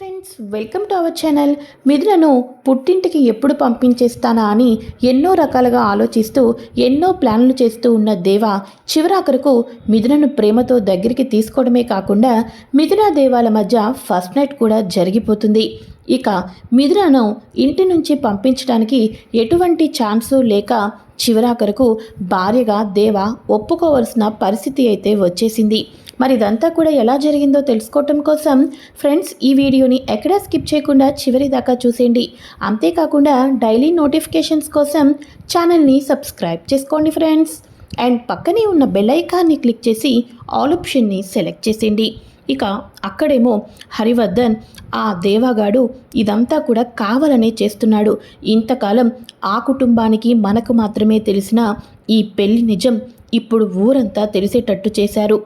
Friends welcome to our channel మిథునను పుట్టింటికి ఎప్పుడు పంపించేస్తానా అని ఎన్నో రకాలుగా ఆలోచిస్తూ ఎన్నో ప్లాన్లు చేస్తూ ఉన్న దేవ చివరాఖరుకు మిథునను ప్రేమతో దగ్గరికి తీసుకోవడమే కాకుండా మిథున దేవాల మధ్య ఫస్ట్ నైట్ కూడా జరిగిపోతుంది. ఇక మిథునను ఇంటి నుంచి పంపించడానికి ఎటువంటి ఛాన్సు లేక చివరాఖరకు భార్యగా దేవ ఒప్పుకోవలసిన పరిస్థితి అయితే వచ్చేసింది. మరి ఇదంతా కూడా ఎలా జరిగిందో తెలుసుకోవటం కోసం ఫ్రెండ్స్ ఈ వీడియోని ఎక్కడా స్కిప్ చేయకుండా చివరి దాకా చూసేయండి. అంతేకాకుండా డైలీ నోటిఫికేషన్స్ కోసం ఛానల్ని సబ్స్క్రైబ్ చేసుకోండి ఫ్రెండ్స్. అండ్ పక్కనే ఉన్న బెల్ ఐకాన్ని క్లిక్ చేసి ఆల్ ఆప్షన్ని సెలెక్ట్ చేసేయండి. ఇక అక్కడేమో హరివర్ధన్ ఆ దేవాగాడు ఇదంతా కూడా కావాలనే చేస్తున్నాడు. ఇంతకాలం ఆ కుటుంబానికి మనకు మాత్రమే తెలిసిన ఈ పెళ్ళి నిజం ఇప్పుడు ఊరంతా తెలిసేటట్టు చేశారు.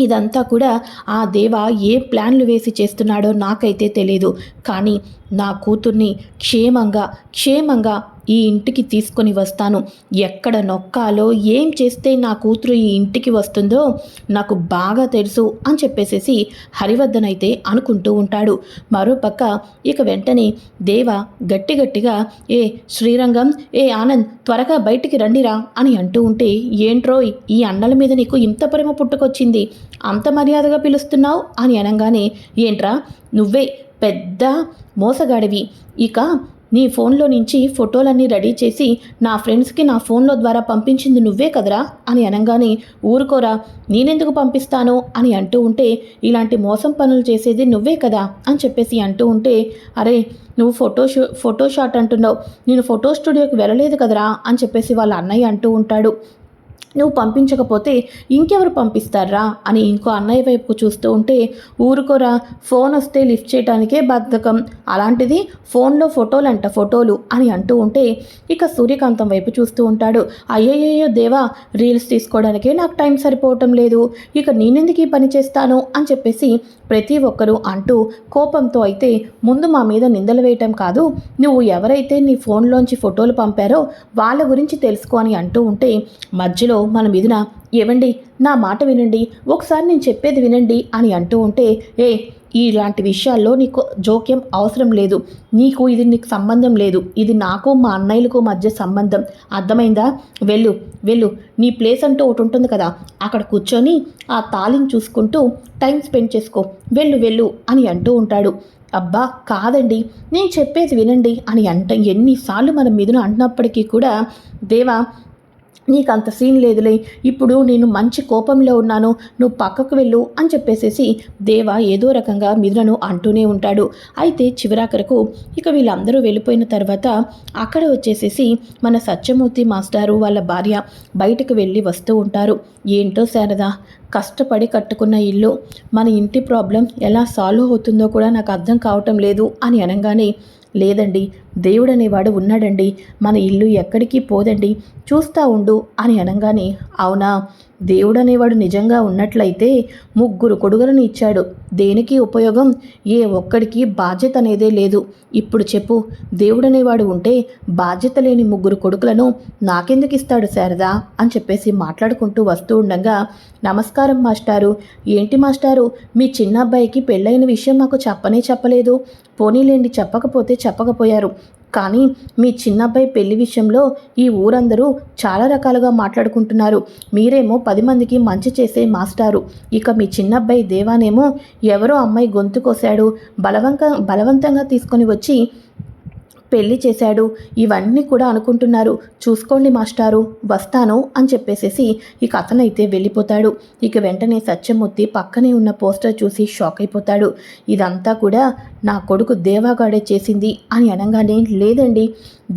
ఇదంతా కూడా ఆ దేవ ఏ ప్లాన్లు వేసి చేస్తున్నాడో నాకైతే తెలియదు కానీ నా కూతుర్ని క్షేమంగా క్షేమంగా ఈ ఇంటికి తీసుకొని వస్తాను. ఎక్కడ నొక్కాలో ఏం చేస్తే నా కూతురు ఈ ఇంటికి వస్తుందో నాకు బాగా తెలుసు అని చెప్పేసేసి హరివర్ధన్ అయితే అనుకుంటూ ఉంటాడు. మరోపక్క ఇక వెంటనే దేవ గట్టి గట్టిగా ఏ శ్రీరంగం ఏ ఆనంద్ త్వరగా బయటికి రండిరా అని అంటూ ఉంటే ఏంట్రోయ్ ఈ అన్నల మీద నీకు ఇంత ప్రేమ పుట్టుకొచ్చింది? అంత మర్యాదగా పిలుస్తున్నావు? అని అనగానే ఏంట్రా నువ్వే పెద్ద మోసగాడివి. ఇక నీ ఫోన్లో నుంచి ఫోటోలన్నీ రెడీ చేసి నా ఫ్రెండ్స్కి నా ఫోన్లో ద్వారా పంపించింది నువ్వే కదరా? అని అనగానే ఊరుకోరా నేనెందుకు పంపిస్తాను? అని అంటూ ఉంటే ఇలాంటి మోసం పనులు చేసేది నువ్వే కదా? అని చెప్పేసి అంటూ ఉంటే అరే నువ్వు ఫోటో షూ ఫోటో షాట్ అంటున్నావు. నేను ఫోటో స్టూడియోకి వెళ్ళలేదు కదరా? అని చెప్పేసి వాళ్ళ అన్నయ్య అంటూ ఉంటాడు. నువ్వు పంపించకపోతే ఇంకెవరు పంపిస్తారా? అని ఇంకో అన్నయ్య వైపుకు చూస్తూ ఉంటే ఊరుకోరా ఫోన్ వస్తే లిఫ్ట్ చేయడానికే బద్ధకం. అలాంటిది ఫోన్లో ఫోటోలు అంట ఫోటోలు అని అంటూ ఉంటే ఇక సూర్యకాంతం వైపు చూస్తూ ఉంటాడు. అయ్యయ్యో దేవా రీల్స్ తీసుకోవడానికే నాకు టైం సరిపోవటం లేదు. ఇక నేనెందుకు ఈ పని చేస్తాను? అని చెప్పేసి ప్రతి ఒక్కరూ అంటూ కోపంతో అయితే ముందు మా మీద నిందలు వేయటం కాదు నువ్వు ఎవరైతే నీ ఫోన్లోంచి ఫోటోలు పంపారో వాళ్ళ గురించి తెలుసుకో అని అంటూ ఉంటే మధ్యలో మన మీదున ఏవండి నా మాట వినండి ఒకసారి నేను చెప్పేది వినండి అని అంటూ ఉంటే ఏ ఇలాంటి విషయాల్లో నీకు జోక్యం అవసరం లేదు. నీకు ఇది నీకు సంబంధం లేదు. ఇది నాకు మా అన్నయ్యలకు మధ్య సంబంధం. అర్థమైందా? వెళ్ళు వెళ్ళు. నీ ప్లేస్ అంటూ ఒకటి ఉంటుంది కదా అక్కడ కూర్చొని ఆ తాళిని చూసుకుంటూ టైం స్పెండ్ చేసుకో. వెళ్ళు వెళ్ళు అని అంటూ ఉంటాడు. అబ్బా కాదండి. నేను చెప్పేది వినండి అని అంట ఎన్నిసార్లు మన మీదున అంటున్నప్పటికీ కూడా దేవా నీకు అంత సీన్ లేదులే. ఇప్పుడు నేను మంచి కోపంలో ఉన్నాను. నువ్వు పక్కకు వెళ్ళు అని చెప్పేసేసి దేవ ఏదో రకంగా మిథునను అంటూనే ఉంటాడు. అయితే చివరాఖరకు ఇక వీళ్ళందరూ వెళ్ళిపోయిన తర్వాత అక్కడ వచ్చేసేసి మన సత్యమూర్తి మాస్టారు వాళ్ళ భార్య బయటకు వెళ్ళి వస్తూ ఉంటారు. ఏంటో శారదా కష్టపడి కట్టుకున్న ఇల్లు మన ఇంటి ప్రాబ్లం ఎలా సాల్వ్ అవుతుందో కూడా నాకు అర్థం కావటం లేదు అని అనగానే లేదండి దేవుడనేవాడు ఉన్నాడండి. మన ఇల్లు ఎక్కడికి పోదండి. చూస్తా ఉండు అని అనగానే అవునా? దేవుడనేవాడు నిజంగా ఉన్నట్లయితే ముగ్గురు కొడుకులను ఇచ్చాడు. దేనికి ఉపయోగం? ఏ ఒక్కడికి బాధ్యత అనేదే లేదు. ఇప్పుడు చెప్పు దేవుడనేవాడు ఉంటే బాధ్యత లేని ముగ్గురు కొడుకులను నాకెందుకు ఇస్తాడు శారదా? అని చెప్పేసి మాట్లాడుకుంటూ వస్తూ ఉండగా నమస్కారం మాస్టారు. ఏంటి మాస్టారు? మీ చిన్న అబ్బాయికి పెళ్ళైన విషయం మాకు చెప్పనే చెప్పలేదు. పోనీలేండి చెప్పకపోతే చెప్పకపోయారు. కానీ మీ చిన్నబ్బాయి పెళ్ళి విషయంలో ఈ ఊరందరూ చాలా రకాలుగా మాట్లాడుకుంటున్నారు. మీరేమో పది మందికి మంచి చేసే మాస్టారు. ఇక మీ చిన్నబ్బాయి దేవానేమో ఎవరో అమ్మాయి గొంతు కోసాడు బలవంత బలవంతంగా తీసుకొని వచ్చి పెళ్ళి చేశాడు. ఇవన్నీ కూడా అనుకుంటున్నారు. చూసుకోండి మాస్టారు వస్తాను అని చెప్పేసేసి ఇక అతనైతే వెళ్ళిపోతాడు. ఇక వెంటనే సత్యమూర్తి పక్కనే ఉన్న పోస్టర్ చూసి షాక్ అయిపోతాడు. ఇదంతా కూడా నా కొడుకు దేవాగాడే చేసింది అని అనగానే లేదండి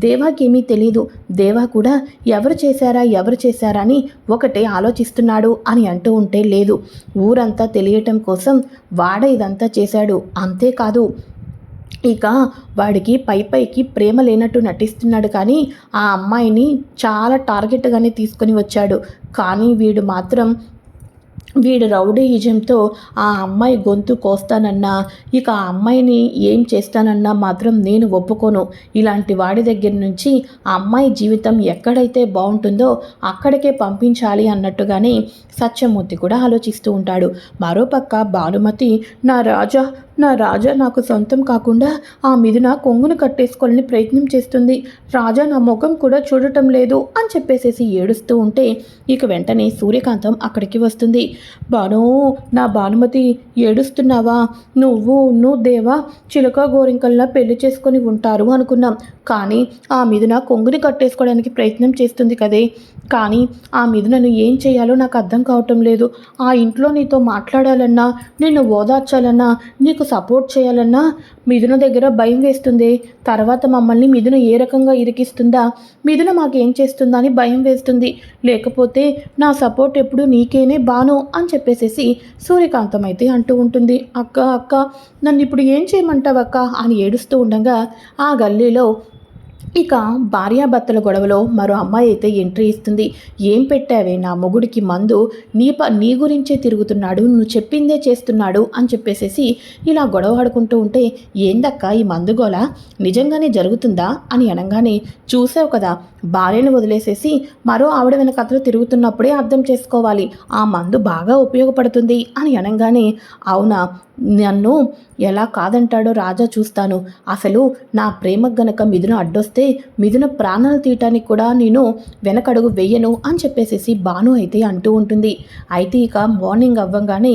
దేవాకేమీ తెలియదు దేవా కూడా ఎవరు చేశారా ఎవరు చేశారా అని ఒకటే ఆలోచిస్తున్నాడు అని అంటూ ఉంటే లేదు. ఊరంతా తెలియటం కోసం వాడ ఇదంతా చేశాడు. అంతేకాదు ఇక వాడికి పై పైకి ప్రేమ లేనట్టు నటిస్తున్నాడు కానీ ఆ అమ్మాయిని చాలా టార్గెట్గానే తీసుకొని వచ్చాడు. కానీ వీడు మాత్రం వీడు రౌడీయిజంతో ఆ అమ్మాయి గొంతు కోస్తానన్నా ఇక ఆ అమ్మాయిని ఏం చేస్తానన్నా మాత్రం నేను ఒప్పుకోను. ఇలాంటి వాడి దగ్గర నుంచి ఆ అమ్మాయి జీవితం ఎక్కడైతే బాగుంటుందో అక్కడికే పంపించాలి అన్నట్టుగానే సత్యమూర్తి కూడా ఆలోచిస్తూ ఉంటాడు. మరోపక్క భానుమతి నా రాజా నా రాజా నాకు సొంతం కాకుండా ఆ మిథున కొంగును కట్టేసుకోవాలని ప్రయత్నం చేస్తుంది. రాజా నా ముఖం కూడా చూడటం లేదు అని చెప్పేసేసి ఏడుస్తూ ఉంటే ఇక వెంటనే సూర్యకాంతం అక్కడికి వస్తుంది. బాను నా భానుమతి ఏడుస్తున్నావా? నువ్వు నువ్వు దేవా చిలక గోరింకల్లా పెళ్ళి చేసుకొని ఉంటారు అనుకున్నాం. కానీ ఆ మిథున కొంగుని కట్టేసుకోవడానికి ప్రయత్నం చేస్తుంది కదే. కానీ ఆ మిథునను ఏం చేయాలో నాకు అర్థం కావటం లేదు. ఆ ఇంట్లో నీతో మాట్లాడాలన్నా నిన్ను ఓదార్చాలన్నా నీకు సపోర్ట్ చేయాలన్నా మిథున దగ్గర భయం వేస్తుంది. తర్వాత మమ్మల్ని మిథున ఏ రకంగా ఇరికిస్తుందా? మిథున మాకేం చేస్తుందా అని భయం వేస్తుంది. లేకపోతే నా సపోర్ట్ ఎప్పుడు నీకేనే బాను? అని చెప్పేసేసి సూర్యకాంతం అయితే అంటూ ఉంటుంది. అక్క అక్క నన్ను ఇప్పుడు ఏం చేయమంటావక్క? అని ఏడుస్తూ ఉండగా ఆ గల్లీలో ఇక భార్యాభర్తల గొడవలో మరో అమ్మాయి అయితే ఎంట్రీ ఇస్తుంది. ఏం పెట్టావే నా మొగుడికి మందు? నీ ప నీ గురించే తిరుగుతున్నాడు. నువ్వు చెప్పిందే చేస్తున్నాడు అని చెప్పేసేసి ఇలా గొడవ ఆడుకుంటూ ఉంటే ఏందక్క ఈ మందుగోల నిజంగానే జరుగుతుందా? అని అనగానే చూసావు కదా భార్యను వదిలేసేసి మరో ఆవిడ వెనక అతను తిరుగుతున్నప్పుడే అర్థం చేసుకోవాలి. ఆ మందు బాగా ఉపయోగపడుతుంది అని అనగానే అవునా? నన్ను ఎలా కాదంటాడో రాజా చూస్తాను. అసలు నా ప్రేమకు గనక మిథున అడ్డొస్తే మిథున ప్రాణాలు తీయటానికి కూడా నేను వెనకడుగు వెయ్యను అని చెప్పేసేసి బాను అయితే అంటూ ఉంటుంది. అయితే ఇక మార్నింగ్ అవ్వంగానే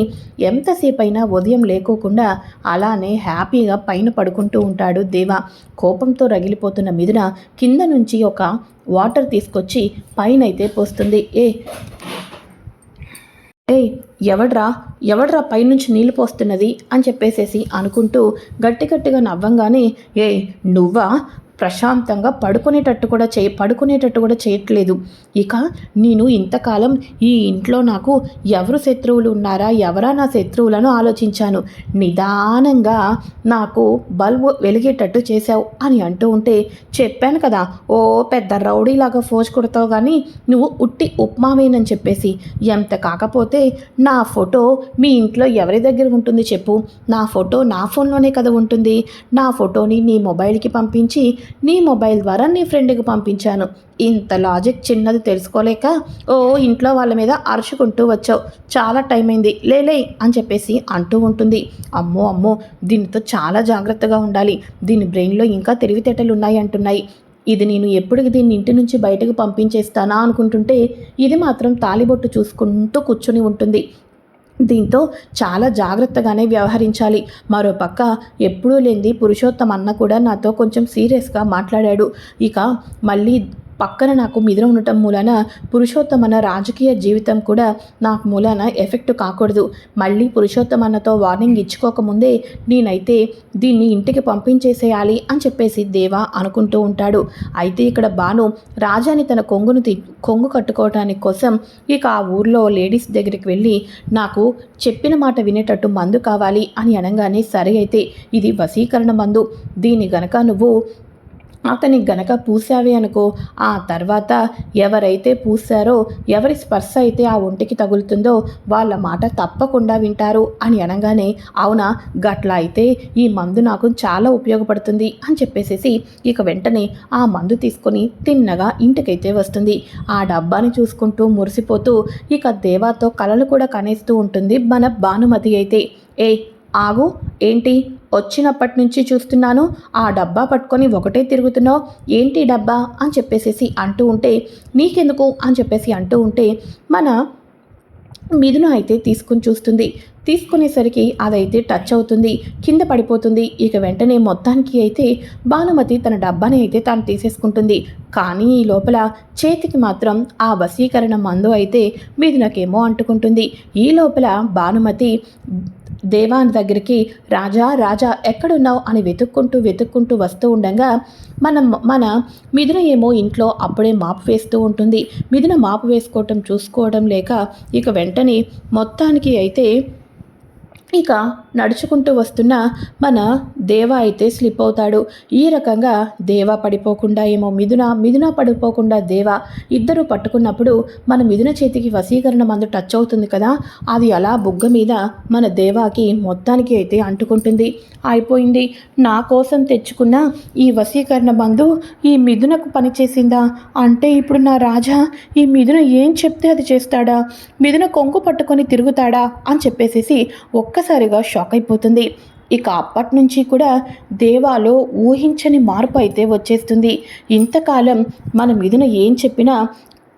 ఎంతసేపు అయినా ఉదయం లేకోకుండా అలానే హ్యాపీగా పైన పడుకుంటూ ఉంటాడు దేవ. కోపంతో రగిలిపోతున్న మిథున కింద నుంచి ఒక వాటర్ తీసుకొచ్చి పైన అయితే పోస్తుంది. ఏ ఏయ్ ఎవడ్రా? ఎవడ్రా పైనుంచి నీళ్ళు పోస్తున్నది? అని చెప్పేసేసి అనుకుంటూ గట్టి గట్టిగా నవ్వంగానే ఏ నువ్వా? ప్రశాంతంగా పడుకునేటట్టు కూడా చేయ పడుకునేటట్టు కూడా చేయట్లేదు. ఇక నేను ఇంతకాలం ఈ ఇంట్లో నాకు ఎవరు శత్రువులు ఉన్నారా ఎవరా నా శత్రువులను ఆలోచించాను. నిదానంగా నాకు బల్బు వెలిగేటట్టు చేశావు అని అంటూ ఉంటే చెప్పాను కదా ఓ పెద్ద రౌడీలాగా ఫోజ్ కొడతావు కానీ నువ్వు ఉట్టి ఉప్మావేనని చెప్పేసి. ఎంత కాకపోతే నా ఫోటో మీ ఇంట్లో ఎవరి దగ్గర ఉంటుంది చెప్పు. నా ఫోటో నా ఫోన్లోనే కదా ఉంటుంది. నా ఫోటోని నీ మొబైల్కి పంపించి నీ మొబైల్ ద్వారా నీ ఫ్రెండ్కి పంపించాను. ఇంత లాజిక్ చిన్నది తెలుసుకోలేక ఓ ఇంట్లో వాళ్ళ మీద అరుచుకుంటూ వచ్చావు. చాలా టైం అయింది. లేలే అని చెప్పేసి అంటూ ఉంటుంది. అమ్మో అమ్మో దీనితో చాలా జాగ్రత్తగా ఉండాలి. దీని బ్రెయిన్లో ఇంకా తెలివితేటలు ఉన్నాయి అంటున్నాయి. ఇది నేను ఎప్పుడు దీన్ని ఇంటి నుంచి బయటకు పంపించేస్తానా అనుకుంటుంటే ఇది మాత్రం తాలిబొట్టు చూసుకుంటూ కూర్చుని ఉంటుంది. దీంతో చాలా జాగ్రత్తగానే వ్యవహరించాలి. మరోపక్క ఎప్పుడూ లేనిది పురుషోత్తం అన్న కూడా నాతో కొంచెం సీరియస్గా మాట్లాడాడు. ఇక మళ్ళీ పక్కన నాకు మిదిన ఉండటం మూలాన పురుషోత్తమన రాజకీయ జీవితం కూడా నాకు మూలాన ఎఫెక్ట్ కాకూడదు. మళ్ళీ పురుషోత్తమన్నతో వార్నింగ్ ఇచ్చుకోకముందే నేనైతే దీన్ని ఇంటికి పంపించేసేయాలి అని చెప్పేసి దేవా అనుకుంటూ ఉంటాడు. అయితే ఇక్కడ బాను రాజాని తన కొంగును తి కొంగు కట్టుకోవటానికి కోసం ఇక ఆ ఊర్లో లేడీస్ దగ్గరికి వెళ్ళి నాకు చెప్పిన మాట వినేటట్టు మందు కావాలి అని అనగానే సరే అయితే ఇది వశీకరణ మందు. దీన్ని గనక నువ్వు అతని గనక పూసావి అనుకో ఆ తర్వాత ఎవరైతే పూసారో ఎవరి స్పర్శ అయితే ఆ ఒంటికి తగులుతుందో వాళ్ళ మాట తప్పకుండా వింటారు అని అనగానే అవునా గట్లా అయితే ఈ మందు నాకు చాలా ఉపయోగపడుతుంది అని చెప్పేసేసి ఇక వెంటనే ఆ మందు తీసుకొని తిన్నగా ఇంటికైతే వస్తుంది. ఆ డబ్బాని చూసుకుంటూ మురిసిపోతూ ఇక దేవాతో కలలు కూడా కనేస్తూ ఉంటుంది మన భానుమతి అయితే. ఏ ఆగు ఏంటి? వచ్చినప్పటి నుంచి చూస్తున్నాను. ఆ డబ్బా పట్టుకొని ఒకటే తిరుగుతున్నావు. ఏంటి డబ్బా? అని చెప్పేసేసి అంటూ ఉంటే నీకెందుకు? అని చెప్పేసి అంటూ ఉంటే మన మిథున అయితే తీసుకుని చూస్తుంది. తీసుకునేసరికి అదైతే టచ్ అవుతుంది. కింద పడిపోతుంది. ఇక వెంటనే మొత్తానికి అయితే భానుమతి తన డబ్బాని అయితే తాను తీసేసుకుంటుంది. కానీ ఈ లోపల చేతికి మాత్రం ఆ వశీకరణ మందు అయితే మిథునకేమో అంటుకుంటుంది. ఈ లోపల భానుమతి దేవాన్ దగ్గరికి రాజా రాజా ఎక్కడున్నావు? అని వెతుక్కుంటూ వెతుక్కుంటూ వస్తూ ఉండగా మనం మన మిథున ఏమో ఇంట్లో అప్పుడే మాపు వేస్తూ ఉంటుంది. మిథున మాపు వేసుకోవటం చూసుకోవడం లేక ఇక వెంటనే మొత్తానికి అయితే ఇక నడుచుకుంటూ వస్తున్న మన దేవ అయితే స్లిప్ అవుతాడు. ఈ రకంగా దేవ పడిపోకుండా ఏమో మిథున మిథున పడిపోకుండా దేవ ఇద్దరు పట్టుకున్నప్పుడు మన మిథున చేతికి వశీకరణ మందు టచ్ అవుతుంది కదా? అది అలా బుగ్గ మీద మన దేవాకి మొత్తానికి అయితే అంటుకుంటుంది. అయిపోయింది. నా కోసం తెచ్చుకున్న ఈ వశీకరణ మందు ఈ మిథునకు పనిచేసిందా అంటే ఇప్పుడు నా రాజా ఈ మిథున ఏం చెప్తే అది చేస్తాడా? మిథున కొంగు పట్టుకొని తిరుగుతాడా? అని చెప్పేసేసి ఒక్కసారిగా షాక్ అయిపోతుంది. ఇక అప్పటి నుంచి కూడా దేవాలో ఊహించని మార్పు అయితే వచ్చేస్తుంది. ఇంతకాలం మన మిథున ఏం చెప్పినా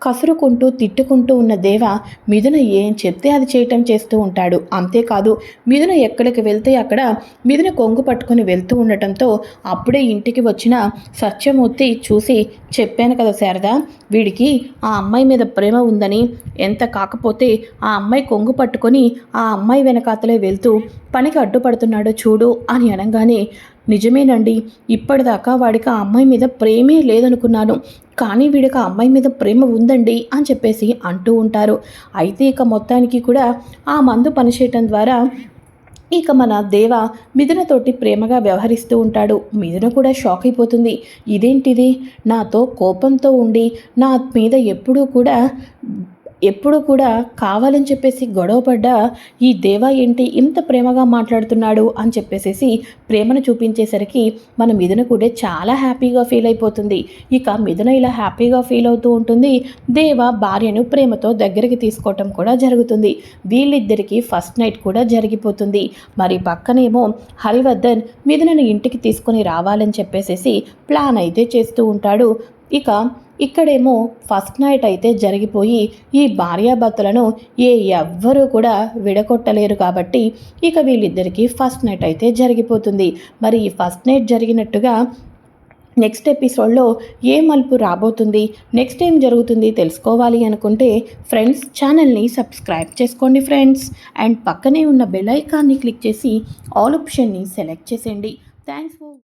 కసురుకుంటూ తిట్టుకుంటూ ఉన్న దేవ మిథున ఏం చెప్తే అది చేయటం చేస్తూ ఉంటాడు. అంతేకాదు మిథున ఎక్కడికి వెళ్తే అక్కడ మిథున కొంగు పట్టుకొని వెళ్తూ ఉండటంతో అప్పుడే ఇంటికి వచ్చిన సత్యమూర్తి చూసి చెప్పాను కదా శారదా వీడికి ఆ అమ్మాయి మీద ప్రేమ ఉందని. ఎంత కాకపోతే ఆ అమ్మాయి కొంగు పట్టుకొని ఆ అమ్మాయి వెనకాతలే వెళ్తూ పనికి అడ్డుపడుతున్నాడో చూడు అని అనగానే నిజమేనండి ఇప్పటిదాకా వాడికి ఆ అమ్మాయి మీద ప్రేమే లేదనుకున్నాను. కానీ వీడికి ఆ అమ్మాయి మీద ప్రేమ ఉందండి అని చెప్పేసి అంటూ ఉంటారు. అయితే ఇక మొత్తానికి కూడా ఆ మందు పనిచేయటం ద్వారా ఇక మన దేవ మిథునతోటి ప్రేమగా వ్యవహరిస్తూ ఉంటాడు. మిథున కూడా షాక్ అయిపోతుంది. ఇదేంటిది? నాతో కోపంతో ఉండి నా మీద ఎప్పుడూ కూడా ఎప్పుడు కూడా కావాలని చెప్పేసి గొడవపడ్డ ఈ దేవా ఏంటి ఇంత ప్రేమగా మాట్లాడుతున్నాడు? అని చెప్పేసేసి ప్రేమను చూపించేసరికి మన మిథున కూడా చాలా హ్యాపీగా ఫీల్ అయిపోతుంది. ఇక మిథున ఇలా హ్యాపీగా ఫీల్ అవుతూ ఉంటుంది. దేవ భార్యను ప్రేమతో దగ్గరికి తీసుకోవటం కూడా జరుగుతుంది. వీళ్ళిద్దరికీ ఫస్ట్ నైట్ కూడా జరిగిపోతుంది. మరి పక్కనేమో హరివర్ధన్ మిథునను ఇంటికి తీసుకొని రావాలని చెప్పేసేసి ప్లాన్ అయితే చేస్తూ ఉంటాడు. ఇక ఇక్కడేమో ఫస్ట్ నైట్ అయితే జరిగిపోయి ఈ భార్యాభర్తలను ఏ ఎవ్వరూ కూడా విడగొట్టలేరు కాబట్టి ఇక వీళ్ళిద్దరికీ ఫస్ట్ నైట్ అయితే జరిగిపోతుంది. మరి ఈ ఫస్ట్ నైట్ జరిగినట్టుగా నెక్స్ట్ ఎపిసోడ్లో ఏ మలుపు రాబోతుంది నెక్స్ట్ ఏం జరుగుతుంది తెలుసుకోవాలి అనుకుంటే ఫ్రెండ్స్ ఛానల్ని సబ్స్క్రైబ్ చేసుకోండి ఫ్రెండ్స్. అండ్ పక్కనే ఉన్న బెల్ ఐకాన్ని క్లిక్ చేసి ఆల్ ఆప్షన్ని సెలెక్ట్ చేసేయండి. Thanks for